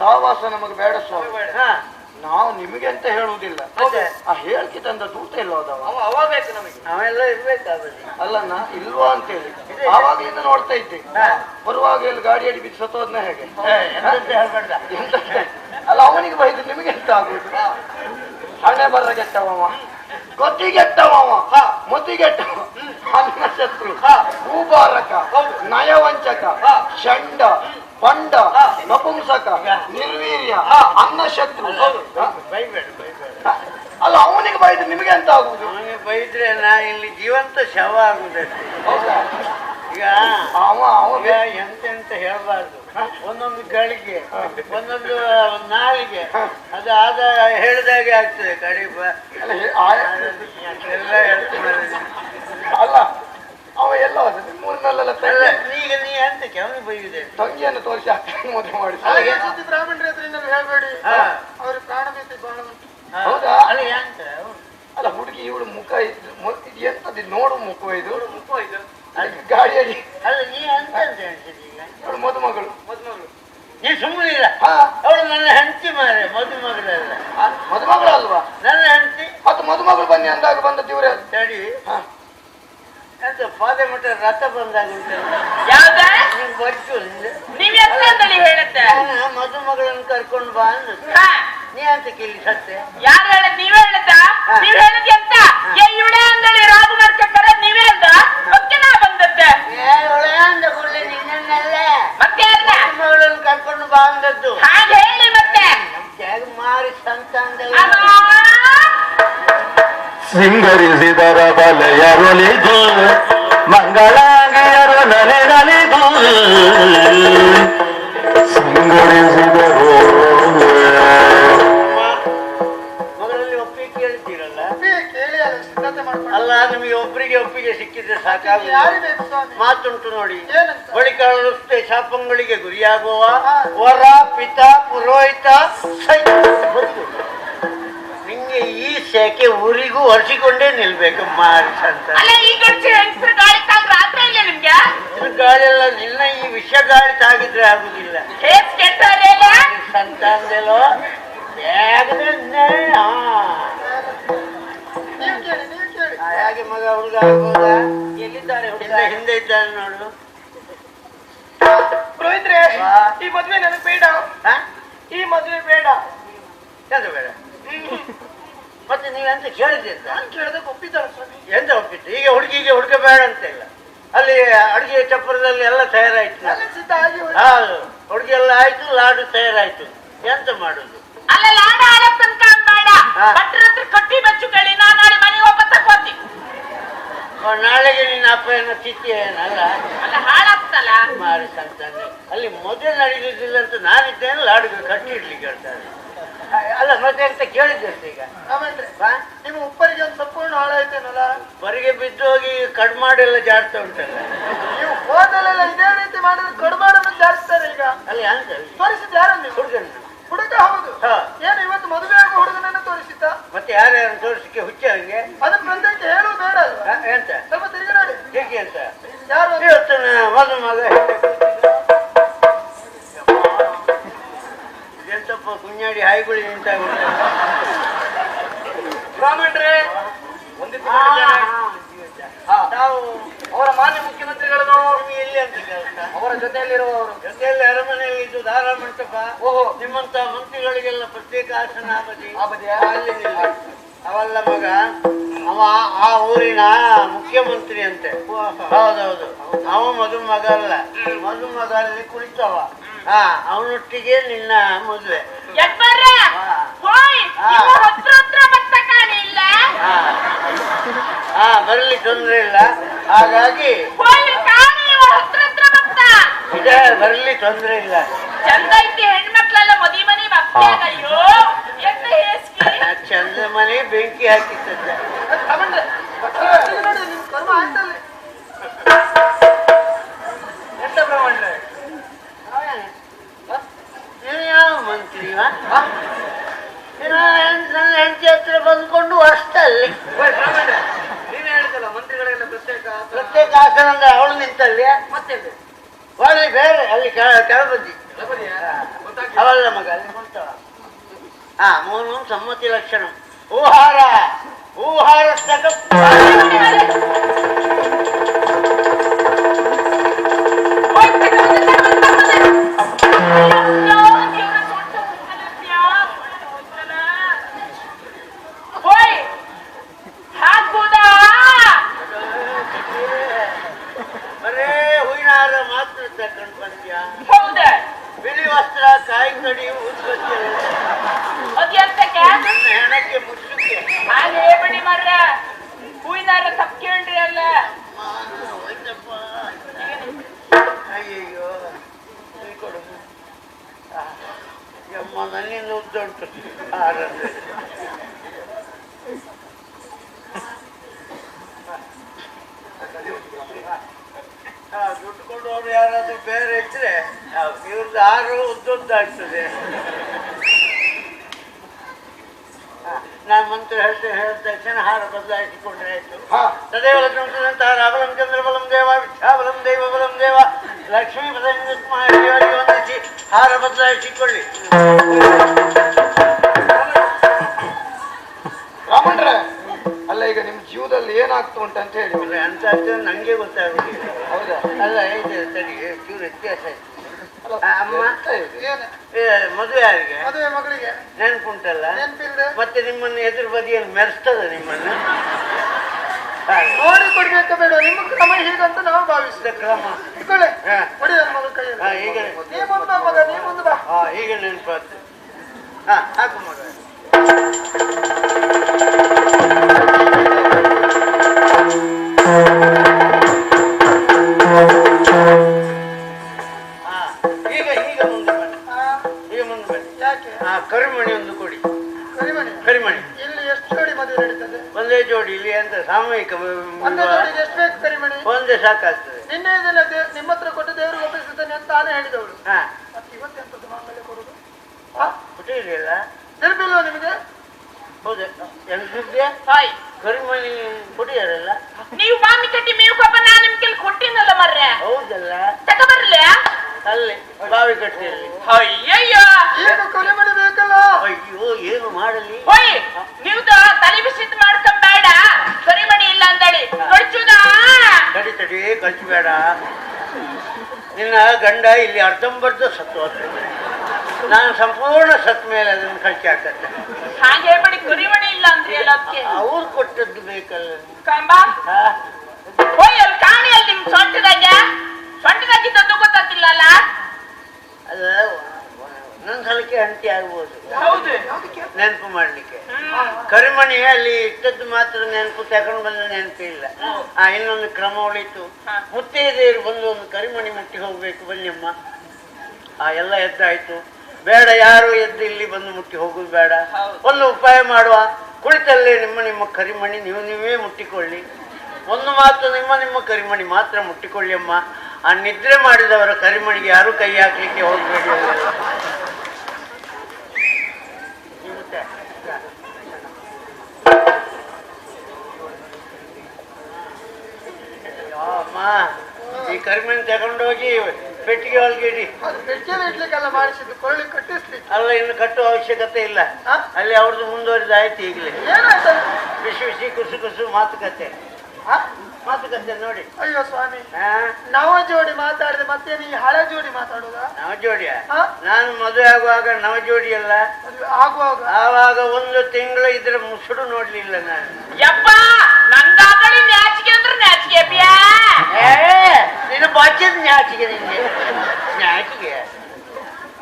ಸಹವಾಸ ನಮಗೆ ಬೇಡ ಸ್ವಾಮಿ. ಹಾ. ನಾವು ನಿಮಗೆ ಅಂತ ಹೇಳುವುದಿಲ್ಲ? ಆ ಹೇಳಿಕೆ ತಂದ ದೂತ ಇಲ್ಲ ಅದಾವ ಅವ ಇಲ್ವಾ ಅಂತ ಹೇಳಿ. ನಾವೆಲ್ಲ ಇಲ್ವಾ ಆವಾಗ್ಲಿಂದ ನೋಡ್ತಾ ಇದ್ದೆ. ಹಾ. ಬರುವಾಗ ಇಲ್ಲಿ ಗಾಡಿ ಅಡಿ ಬಿದ್ದು ಸತ್ತೋದ್ನ ಹೇಗೆ? ಹೇಳ್ಬೇಡ ಅಲ್ಲ ಅವನಿಗೆ ಬೈದು ನಿಮಗೆ ಎಂತ ಆಗುದು ಹಣೆ ಬರ ಗೆಟ್ಟವ. ಗೊತ್ತಿಗೆಟ್ಟವ ಮತಿಗೆಟ್ಟವ ಅನ್ನ ಶತ್ರು. ಭೂಭಾರಕ. ನಯವಂಚಕ. ಷಂಡ. ಪಂಡ ನಪುಂಸಕ ನಿರ್ವೀರ್ಯ ಅನ್ನ ಶತ್ರು ಬೈಬೇಡ ಬೈಬೇಡ ಅಲ್ಲ ಅವನಿಗೆ ಬೈದ್ರೆ ನಿಮಗೆ ಎಂತ ಆಗುದು ಅವನಿಗೆ ಬೈದ್ರೆ ನಾ ಇಲ್ಲಿ ಜೀವಂತ ಶವ ಆಗುದಷ್ಟೇ? ಈಗ ಅವ ಅವಾಗ ಎಂತೆಂತ ಹೇಳಬಾರ್ದು. ಒಂದೊಂದು ಗಳಿಗೆ ಒಂದೊಂದು ನಾಳಿಗೆ ಅದು ಆದ ಹೇಳಿದಾಗೆ ಆಗ್ತದೆ ಕಡೆ ಬ- ಅಲ್ಲ, ಎಲ್ಲ ಹೇಳ್ತಾರೆ ಅಲ್ಲ ಅವ ಎಲ್ಲ ಅಲ್ಲ ತಂಗಿ. ಈಗ ನೀ ಎಂತಕ್ಕೆ ಅವನಿಗೆ ಬೈದಿದೆ ತಂಗಿಯನ್ನು ತೋರಿಸಿ ಅಕ್ಕನ ಮದುವೆ ಮಾಡಿ ಸುದ್ದಿ ಬ್ರಾಹ್ಮಣರ ಹತ್ರ ಹೇಳ್ಬೇಡಿ. ಅವ್ರ ಪ್ರಾಣ ಭೀತಿ ಬಹಳ ಉಂಟು ಹೌದಾ? ಅಲ್ಲ ಯಾಂತ ಅಲ್ಲ ಹುಡುಗಿ ಇವಳು ಮುಖ ಇದ್ದು ಇದು ಎಂತದ್ದು? ನೋಡು ಮುಖ ಇದು. ಮುಖ ಇದು. ಗಾಡಿಯಲ್ಲಿ ಅಲ್ಲ ನೀ ಅಂತ ಅಂತ ಹೇಳ್ತಿದ್ದಿ ಈಗ. ಮದುಮಗಳು. ಮದುಮಗಳು. ನೀ ಸುಮ್ಮನೆ ಇಲ್ಲ ಅವಳು ನನ್ನ ಹೆಂಡತಿ ಮಾರೆ ಮದುಮಗಳಲ್ಲ. ಮದುಮಗಳು ಅಲ್ವಾ ನನ್ನ ಹೆಂಡತಿ. ಮತ್ತು ಮದುಮಗಳು ಬನ್ನಿ ಅಂದಾಗ ಬಂದ ಇವರೇ? ತಡಿ. ಹಾ. ಎಂತ ಪಾದೆ ರಥ ಬಂದ ಉಂಟಲ್ಲ ಯಾವ್ದ. ನೀವ್ ಎಂತಂದಳಿ ಹೇಳುತ್ತೆ? ನಾನು ಮದುಮಗಳನ್ನು ಕರ್ಕೊಂಡು ಬಾ ಅಂದ. ನೀ ಅಂತ ಕೇಳಿ ಸತ್ತೆ? ಯಾರು ನೀವ್ ಹೇಳದ ಹಾ. ನೀವ್ ಹೇಳದ್ ಎಂತ? ಏ ಇವಳೆ ಅಂದಳಿ ನೀವೇ ಹೇಳ್ದ ಮತ್ತೆ ನಾ ಬಂದದ್ದೆ. ಏ ಅಂದ ಕೂಡಲೇ ನಿನ್ನನ್ನೆಲ್ಲ. ಮತ್ತೆ ಮದುಮಗಳನ್ನು ಕರ್ಕೊಂಡು ಬಾ ಅಂದದ್ದು. ಹಾಗೆ ಹೇಳಿ ಮತ್ತೆ. ಮಾರಿ ಸಂತ ಅಂದಲ್ಲ ಸಿಂಗರಿಸಿದರ ಬಲೆಯರೊಲಿದು ಮಂಗಳಾಂಗಿಯರು ನಲಿನಲಿದು ಸಿಂಗರಿಸಿದರು ಅಲ್ಲ ನಿಮಗೆ ಒಬ್ಬರಿಗೆ ಒಪ್ಪಿಗೆ ಸಿಕ್ಕಿದ್ರೆ ಸಾಕಾಗ ಯಾರಿಗೆ ಬೇಕು ಸ್ವಾಮಿ? ಮಾತುಂಟು ನೋಡಿ. ಏನಂತ? ಬಳಿಕ ಶಾಪಂಗಳಿಗೆ ಗುರಿಯಾಗುವ ವರ ಪಿತ ಪುರೋಹಿತ ಸೈ ಈ ಸೆಕೆ ಊರಿಗೂ ಒರೆಸಿಕೊಂಡೇ ನಿಲ್ಬೇಕು ಮಾರಿ ಸಂತ ಅಲ್ಲ ಈ ಗಂಡಸ ಹೆಂಗಸ್ರು ಗಾಳಿ ತಾಗ್ ಇಲ್ಲ ನಿಮ್ಗೆ? ಇದು ಗಾಳಿ ಎಲ್ಲ ನಿನ್ನ ಈ ವಿಷ ಗಾಳಿ ತಾಗಿದ್ರೆ ಆಗುದಿಲ್ಲ. ಸಂತ ಅಂದೆಲ್ಲೋ ಹಾಗೆ? ಹಾ ನೀವು ಕೇಳಿ ಆ, ಹೇಗೆ ಮಗ ಹುಡುಗ ಆಗ್ಬೋದಾ? ಎಲ್ಲಿದ್ದಾರೆ ಹಿಂದೆ ಹಿಂದೆ ಇದ್ದಾನೆ ನೋಡು. ಪುರೋಹಿತ್ರೆ ಈ ಮದ್ವೆ ನನಗೆ ಬೇಡ ಆ ಈ ಮದ್ವೆ ಬೇಡ. ಎಂತ ಬೇಡ? ಮತ್ತೆ ನೀವೆಂತ ಕೇಳಿದ್ರೆ ನಾನು ಕೇಳದೆ ಒಪ್ಪಿದ್ದಾರೆ ಸ್ವಾಮಿ. ಎಂತ ಒಪ್ಪಿತ್ತು ಈಗ ಹುಡುಗಿಗೆ ಹುಡುಗ ಬೇಡ ಅಂತ ಇಲ್ಲ. ಅಲ್ಲಿ ಅಡುಗೆ ಚಪ್ಪರದಲ್ಲಿ ಎಲ್ಲ ತಯಾರಾಯ್ತು. ಎಲ್ಲ ಸಿದ್ಧ ಆಗಿ ಹೋಯ್ತು. ಹೌದು. ಹುಡುಗಿ ಎಲ್ಲ ಆಯ್ತು ಲಾಡು ತಯಾರಾಯ್ತು. ಎಂತ ಮಾಡುದು? ಅಲ್ಲ ಲಾಡ ಆಡ ತನಕ ಬೇಡ ಹಾ. ಭಟ್ರ ಹತ್ರ ಕಟ್ಟಿ ಬಚ್ಚು ಕೇಳಿ ನಾಳೆ ಮನೆಗೆ ವಾಪಸ್ ನಾಳೆಗೆ ನಿನ್ನ ಅಪ್ಪ ಏನೋ ಚಿತ್ತಿ ಏನಲ್ಲ? ಅಲ್ಲ ಹಾಳಾಗ್ತಲ್ಲ? ಮಾರಿ ಸಂತಾನೆ. ಅಲ್ಲಿ ಮೊದಲು ನಡೀಲಿಲ್ಲ ಅಂತ ನಾನಿದ್ದೇನೆ ಲಾಡುಗೆ ಕಟ್ಟಿ ಇಡ್ಲಿಕ್ಕೆ ಹೇಳ್ತಾರೆ. ಅಲ್ಲ ಮತ್ತೆ ಅಂತ ಕೇಳಿದ್ದೆ ಈಗ? ನಿಮ್ಮ ಉಪ್ಪರಿಗೆ ಒಂದು ಸಂಪೂರ್ಣ ಹಾಳಾಯ್ತೇನಲ್ಲ ಹೊರಗೆ ಬಿದ್ದು ಹೋಗಿ ಕಡ್ಮಾಡೆಲ್ಲ ಜಾಡ್ತಾ ಉಂಟಲ್ಲ. ನೀವು ಹೋದಲ್ಲೆಲ್ಲ ಇದೇ ರೀತಿ ಮಾಡಿದ್ರೆ ಕಡಿಮಾಡನ್ನು ಜಾರಿಸ್ತಾರೆ ಈಗ. ಅಲ್ಲಿ ಅಂತ ತೋರಿಸಿದ್ದು ಯಾರು ನೀವು? ಹುಡುಗನ ಹುಡುಗ ಹೌದು. ಏನು ಇವತ್ತು ಮದುವೆ ಆಗೋ ಹುಡುಗನನ್ನ ತೋರಿಸಿದ್ದ? ಮತ್ತೆ ಯಾರ್ಯಾರು ತೋರಿಸಕ್ಕೆ ಹುಚ್ಚ ಹಂಗೆ ಅದನ್ನ ಬಂದಂತೆ ಹೇಳೋ ಬೇಡ ಅಲ್ವಾ? ಎಂತ? ಸ್ವಲ್ಪ ತಿರುಗಿ ನೋಡಿ. ಹೇಗೆ ಅಂತ? ಯಾರು ಮಗ ಮಗ ಹಾಯ್ ಹಾಯ್ಗುಳಿ ನಿಂತ ಬ್ರಾಹ್ಮಣರೇ ನಾವು ಅವರ ಮಾನ್ಯ ಮುಖ್ಯಮಂತ್ರಿಗಳನ್ನು ಎಲ್ಲಿ ಅಂತ ಅವರ ಜೊತೆಯಲ್ಲಿರುವವರು. ಜೊತೆಯಲ್ಲಿ ಅರಮನೆಯಲ್ಲಿ ಇದ್ದು ಧಾರ ಮಂಟಪ. ಓಹೋ. ನಿಮ್ಮಂತ ಮಂತ್ರಿಗಳಿಗೆಲ್ಲ ಪ್ರತ್ಯೇಕ ಆಸನ ಆಬದಿ. ಅಲ್ಲಿ. ಅವಲ್ಲ ಮಗ ಅವ ಆ ಊರಿನ ಮುಖ್ಯಮಂತ್ರಿ ಅಂತೆ. ಹೌದೌದು. ಅವ ಮದುಮಗ ಅಲ್ಲ. ಮದುಮಗ ಅಲ್ಲಿ ಕುಳಿತವ ಹಾ ಅವನೊಟ್ಟಿಗೆ ನಿನ್ನ ಮದುವೆ. ಇವ ಹತ್ರ ಹತ್ರ ಕಾಣಿಲ್ಲ ಹಾ. ಬರಲಿ ತೊಂದ್ರೆ ಇಲ್ಲ. ಹಾಗಾಗಿ ಹೋಯ್ ಕಾಣಿ ಇವ ಹತ್ರ ಹತ್ರ ಇದೆ ಬರಲಿ ತೊಂದ್ರೆ ಇಲ್ಲ. ಚಂದ ಐತಿ ಹೆಣ್ಮಕ್ಳೆಲ್ಲ ಮದಿ ಮನಿ ಅಯ್ಯೋ ಎಂತ ಹೇಸ್ಕಿ. ಚಂದ ಮನೆ ಬೆಂಕಿ ಹಾಕಿ ಬ್ರಾಹ್ಮಣರೇ ತಿರುಗಿ ನೋಡಿ ನಿಮ್ ಕರ್ಮ ಆಯ್ತಲ್ಲಿ ನೀವೇ ಹೇಳಿದಲ್ಲ ಮಂತ್ರಿಗಳೆಲ್ಲ ಪ್ರತ್ಯೇಕ. ಪ್ರತ್ಯೇಕ ಆಸನ ಅಂದ್ರೆ ಅವಳು ನಿಂತಲ್ಲಿ? ಮತ್ತೆ ಒಳ್ಳೆ ಬೇರೆ ಅಲ್ಲಿ ಕೆಳ ಕೆಳ ಬದ್ದಿ ಅವಲ್ಲ ಮಗ ಅಲ್ಲಿ ಕುಂತವ. ಹಾ ಮೂರು ಸಮ್ಮತಿ ಲಕ್ಷಣ. ಊಹಾರ ಹೂಹಾರ ಕಡಿ ಉತ್ಪತ್ತಿ ಅದ್ಯಂತಕ್ಕೆ? ನನ್ನ ಹೆಣಕ್ಕೆ ಮುಚ್ಚುಕ್ಕೆ ಹಾಗೆ ಬಿಡಿ ಮರ್ರ. ಹೂವಿನಾರ ತಪ್ಪ ಕೇಳ್ರಿ ಅಲ್ಲ. ಕೈ ಕೊಡು. ಆ, ಯಮ್ಮ ನನ್ನಿಂದ ಉದ್ದುಂಟು ಹಾರಂದ್ರೆ ಕೊಡೋರು ಯಾರಾದ್ರೂ ಬೇರೆ ಇದ್ರೆ ಇವ್ರದ್ದು ಆರು ಉದ್ದುದ್ದಾಗ್ತದೆ ನಾನು ಮಂತ್ರ ಹೇಳ್ತೇನೆ ಹೇಳಿದ ತಕ್ಷಣ ಹಾರ ಬದಲಾಯಿಸಿಕೊಂಡ್ರೆ ಆಯ್ತು. ಹಾ. ತದೇವ ಲಕ್ಷ್ಮೀಂತಹ ರಾಬಲಂ ಚಂದ್ರಬಲಂ ದೇವ ವಿಕ್ಷಾಬಲಂ ದೈವ ಬಲಂ ದೇವ ಲಕ್ಷ್ಮೀ ಪದವಿಗೆ ವಂದಿಸಿ ಹಾರ ಬದಲಾಯಿಸಿಕೊಳ್ಳಿ ರಾಮಣ್ರೆ ಈಗ ನಿಮ್ ಜೀವದಲ್ಲಿ ಏನಾಗ್ತು ಉಂಟು ಅಂತ ಹೇಳಿ. ಅಂದ್ರೆ ಅಂತ ಆಗ್ತದೆ ನಂಗೆ ಗೊತ್ತಾಗುದಿಲ್ಲ. ಹೌದಾ? ಅಲ್ಲ ಇದೆ ತಡಿ ಚೂರು ವ್ಯತ್ಯಾಸ ಆಯ್ತು. ಅಮ್ಮ ಏನು ಏ, ಮದುವೆ ಯಾರಿಗೆ ಮದುವೆ ಮಗಳಿಗೆ. ನೆನ್ಪುಂಟಲ್ಲ? ನೆನ್ಪಿಲ್ದೆ. ಮತ್ತೆ ನಿಮ್ಮನ್ನು ಎದುರು ಬದಿಯಲ್ಲಿ ಮೆರೆಸ್ತದ ನಿಮ್ಮನ್ನು? ಹಾಗೆ. ನೋಡಿ ಕೊಡ್ಬೇಕ ಬೇಡ. ನಿಮ್ಮ ಕ್ರಮ ಹೀಗಂತ ನಾವು ಭಾವಿಸಿದೆ. ಇದು ಕ್ರಮ. ಇಟ್ಕೊಳ್ಳಿ ಹಾ. ಕೊಡಿ ನನ್ನ ಮಗಳ ಕೈಯಲ್ಲಿ ಹಾ, ಈಗ ನೀ ಮುಂದೆ ಬಾ ಮಗ ನೀ ಮುಂದೆ ಬಾ ಹಾ ಈಗ ನೆನಪಾತು ಹಾ ಹಾಕು ಮಗ. ಕರಿಮಣಿ ಇಲ್ಲಿ ಎಷ್ಟು ಜೋಡಿ ಮದುವೆ ನಡೀತದೆ? ಒಂದೇ ಜೋಡಿ ಇಲ್ಲಿ ಅಂತ ಸಾಮೂಹಿಕ ಒಂದೇ ವಿವಾಹ. ಜೋಡಿಗೆ ಎಷ್ಟು ಬೇಕು ಕರಿಮಣಿ ಒಂದೇ ಸಾಕಾಗ್ತದೆ. ನಿನ್ನೆ ಇದೆಲ್ಲ ನಿಮ್ಮ ಹತ್ರ ಕೊಟ್ಟು ದೇವರು ಒಪ್ಪಿಸುತ್ತೇನೆ ಅಂತ ತಾನೇ ಹೇಳಿದವಳು. ಹಾ. ಮತ್ತೆ ಇವತ್ತೆಂತದ್ದು ಮಾಂಗಲ್ಯ ಕೊಡುದು? ಹುಟ್ಟಿರಲಿಲ್ಲ ನೆನಪಿಲ್ವಾ ನಿಮಗೆ? ಹೌದಾ. ಎಂತಿದ್ಯಾ ಹಾಯ್. ಕರಿಮಣಿ ಕುಡಿಯಾರಲ್ಲ ನೀವು ಮಾಮಿ ಕಟ್ಟಿ ಮೇವು ನಾನು ನಿಮ್ ಕೆಲ್ ಕೊಟ್ಟಿನಲ್ಲ ಮರ್ರೆ? ಹೌದಲ್ಲ. ಅಲ್ಲಿ ಬಾವಿ ಕಟ್ಟೆಯಲ್ಲಿ ಅಯ್ಯಯ್ಯ. ಏನು ಕೊಲೆ ಮಾಡಿ ಅಯ್ಯೋ ಏನು ಮಾಡಲಿ? ಹೋಯ್ ನೀವು ತಲೆ ಬಿಸಿದ್ ಮಾಡ್ಕೊಂಬೇಡ. ಸರಿ ಮಾಡಿ ಇಲ್ಲ ಅಂದಳಿ ಕಳ್ಚುದಾ? ತಡಿ ತಡಿ ಕಚ್ಚಬೇಡ ನಿನ್ನ ಗಂಡ ಇಲ್ಲಿ ಅರ್ಧಂಬರ್ಧ ಸತ್ತು ನಾನು ಸಂಪೂರ್ಣ ಸತ್ ಮೇಲೆ ಅದನ್ನ ಖರ್ಚು ಹಾಕತ್ತೆ. ಹಾಗೆ ಹೇಳ್ಬೇಡಿ ಕರಿಮಣಿ ಇಲ್ಲ ಅಂದ್ರೆ ಅದಕ್ಕೆ ಅವ್ರು ಕೊಟ್ಟದ್ದು ಬೇಕಲ್ಲ. ಕಂಬ? ಹೋಯ್ ಅಲ್ಲಿ ಕಾಣಿ ಅಲ್ಲಿ ನಿಮ್ ಸೊಂಟದಾಗ. ಸೊಂಟದಾಗಿದ್ದದ್ದು ಗೊತ್ತಾಗ್ತಿಲ್ಲಲ್ಲ ಅದು ಒಂದೊಂದು ಸಲಕ್ಕೆ ಅಂಟಿ ಆಗ್ಬೋದು. ಹೌದು? ನೆನಪು ಮಾಡ್ಲಿಕ್ಕೆ. ಕರಿಮಣಿ ಅಲ್ಲಿ ಇಟ್ಟದ್ದು ಮಾತ್ರ ನೆನಪು ತಗೊಂಡು ಬಂದ ನೆನಪು ಇಲ್ಲ. ಆ ಇನ್ನೊಂದು ಕ್ರಮ ಉಳಿತು. ಮುತ್ತೈದೆಯರು ಬಂದು ಒಂದು ಕರಿಮಣಿ ಮುಟ್ಟಿ ಹೋಗ್ಬೇಕು ಬನ್ನಿಯಮ್ಮ. ಆ ಎಲ್ಲ ಎದ್ದಾಯ್ತು. ಬೇಡ ಯಾರು ಎದ್ದು ಇಲ್ಲಿ ಬಂದು ಮುಟ್ಟಿ ಹೋಗುದು ಬೇಡ. ಒಂದು ಉಪಾಯ ಮಾಡುವ. ಕುಳಿತಲ್ಲೇ ನಿಮ್ಮ ನಿಮ್ಮ ಕರಿಮಣಿ ನೀವು ನೀವೇ ಮುಟ್ಟಿಕೊಳ್ಳಿ. ಒಂದು ಮಾತು ನಿಮ್ಮ ನಿಮ್ಮ ಕರಿಮಣಿ ಮಾತ್ರ ಮುಟ್ಟಿಕೊಳ್ಳಿ ಅಮ್ಮ. ಆ ನಿದ್ರೆ ಮಾಡಿದವರ ಕರಿಮಣಿಗೆ ಯಾರು ಕೈ ಹಾಕ್ಲಿಕ್ಕೆ ಹೋಗ್ಬೇಡಿ ಇರುತ್ತೆ. ಅಯ್ಯೋ ಅಮ್ಮ ಈ ಕರಿಮಣಿ ತಗೊಂಡೋಗಿ ಪೆಟ್ಟಿಗೆ ಒಳಗೆ ಇಡಿ. ಅದು ಪೆಟ್ಟಿಗೆ ಇಡ್ಲಿಕ್ಕೆಲ್ಲ ಮಾಡಿಸಿದ್ದು ಕೊಳ್ಳಿ ಕಟ್ಟಿಸ್ಲಿ. ಅಲ್ಲ ಇನ್ನು ಕಟ್ಟುವ ಅವಶ್ಯಕತೆ ಇಲ್ಲ? ಅಲ್ಲಿ ಅವ್ರದ್ದು ಮುಂದುವರಿದ ಆಯ್ತು ಈಗಲೇ. ಏನಾಯ್ತು ಬಿಸಿ ಬಿಸಿ ಕುಸು ಕುಸು ಮಾತುಕತೆ. ಆ? ಮಾತುಕತೆ ನೋಡಿ. ಅಯ್ಯೋ ಸ್ವಾಮಿ. ನವ ಜೋಡಿ ಮಾತಾಡಿದೆ ಮತ್ತೆ ನೀ ಹಳೆ ಜೋಡಿ ಮಾತಾಡೋದಾ? ನವ ಜೋಡಿಯ? ನಾನು ಮದುವೆ ಆಗುವಾಗ ನವ ಜೋಡಿ ಅಲ್ಲ. ಆಗುವಾಗ? ಆವಾಗ ಒಂದು ತಿಂಗಳು ಇದ್ರ ಮುಸುಡು ನೋಡ್ಲಿಲ್ಲ ನಾನು. ಯಪ್ಪ ನಂದಾದಳಿ ನ್ಯಾಚಿಗೆ ಅಂದ್ರೆ ನ್ಯಾಚಿಗೆ ನೀನು ಬಾಚಿದ್ ನ್ಯಾಚಿಗೆ ನಿಂಗೆ ನ್ಯಾಚಿಗೆ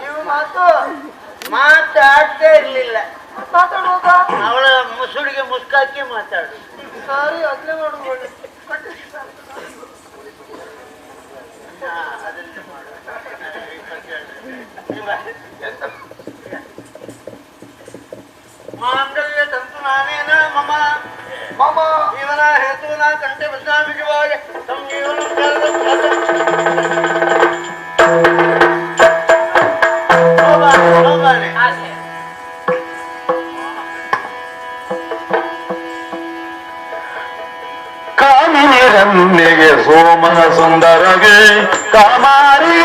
ನೀವು ಮಾತು ಮಾತಾಡ್ತಾ ಇರ್ಲಿಲ್ಲ ಮಾತಾಡುವಾಗ ಅವಳ ಮುಸುಡಿಗೆ ಮುಸ್ಕಾಕಿ ಮಾತಾಡು ಸಾರಿ ಅದನ್ನೇ ಮಾಡುದು सोम सुंदर गे कमारी